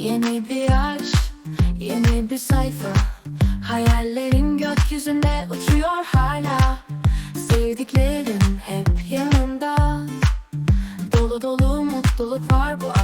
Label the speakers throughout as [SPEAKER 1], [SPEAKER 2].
[SPEAKER 1] Yeni bir aç, yeni bir sayfa. Hayallerim gökyüzünde uçuyor hala. Sevdiklerim hep yanımda Dolu dolu mutluluk var bu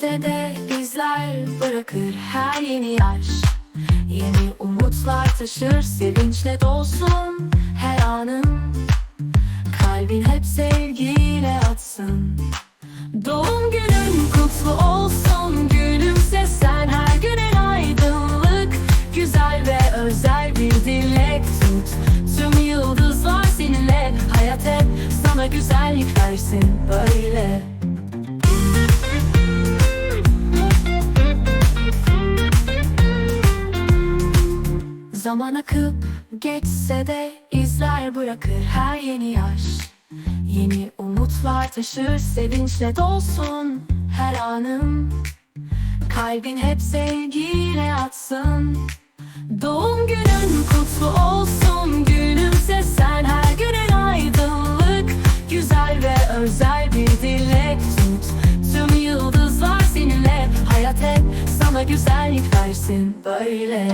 [SPEAKER 1] geçse de izler bırakır her yeni yaş Yeni umutlar taşır sevinçle dolsun her anın. Kalbin hep sevgiyle atsın. Doğum günün kutlu olsun Gülümse sen her gün en aydınlık. Güzel ve özel bir dilek tut. Tüm yıldızlar seninle Hayat hep sana güzellik versin böyle Zaman akıp geçse de izler bırakır her yeni yaş. Yeni umutlar taşır sevinçle dolsun her anım. Kalbin hep sevgiyle atsın Doğum günün kutlu olsun. Gülümse sen her gün en aydınlık. Güzel ve özel bir dilek tut. Tüm yıldızlar seninle. Hayat hep sana güzellik versin böyle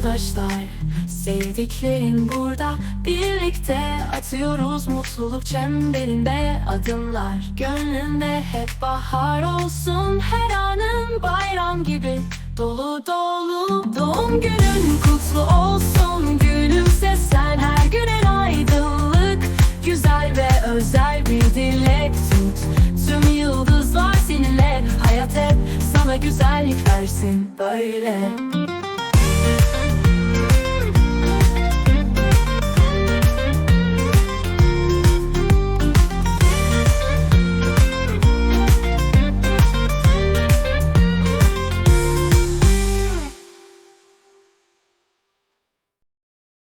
[SPEAKER 1] Arkadaşlar. Sevdiklerin burada. Birlikte atıyoruz mutluluk çemberinde adımlar. Gönlünde hep bahar olsun. Her anın bayram gibi. Dolu dolu Doğum günün kutlu olsun. Gülümse sen her gün en aydınlık. Güzel ve özel bir dilek tut. Tüm yıldızlar seninle. Hayat hep sana güzellik versin. Böyle